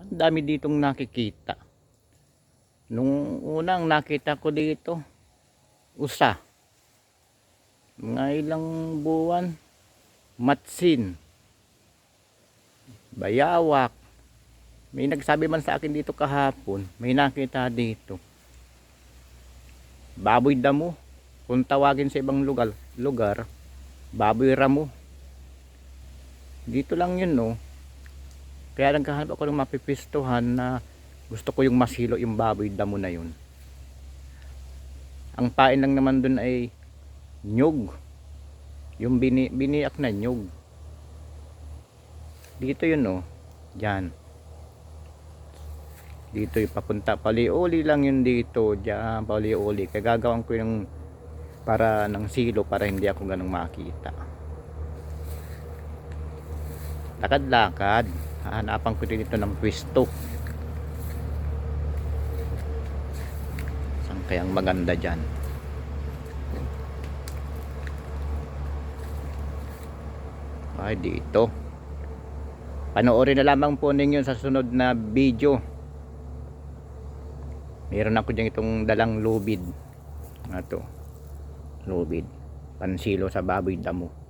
Ang dami ditong nakikita. Nung unang nakita ko dito, usa. Mga ilang buwan, matsin, bayawak. May nagsabi man sa akin dito kahapon, may nakita dito. Baboy damo. Kung tawagin sa ibang lugar, lugar baboy ramo. Dito lang yun, no. Kaya naghahanap ako ng mapipistuhan na gusto ko yung masilo yung baboy damo na yun. Ang pain lang naman dun ay nyug. Yung bini, biniyak na nyug. Dito yun, no. Diyan. Dito yung papunta. Paliuli lang yun dito. Diyan, paliuli. Kaya gagawin ko yung para ng silo para hindi ako ganong makita. Lakad-lakad. Hahanapan ko dito ng pwesto. Saan kayang maganda dyan? Ay, dito. Panoorin na lamang po ninyo sa sunod na video. Meron ako dyan itong dalang lubid. Ito. Lubid. Pansilo sa baboy damo.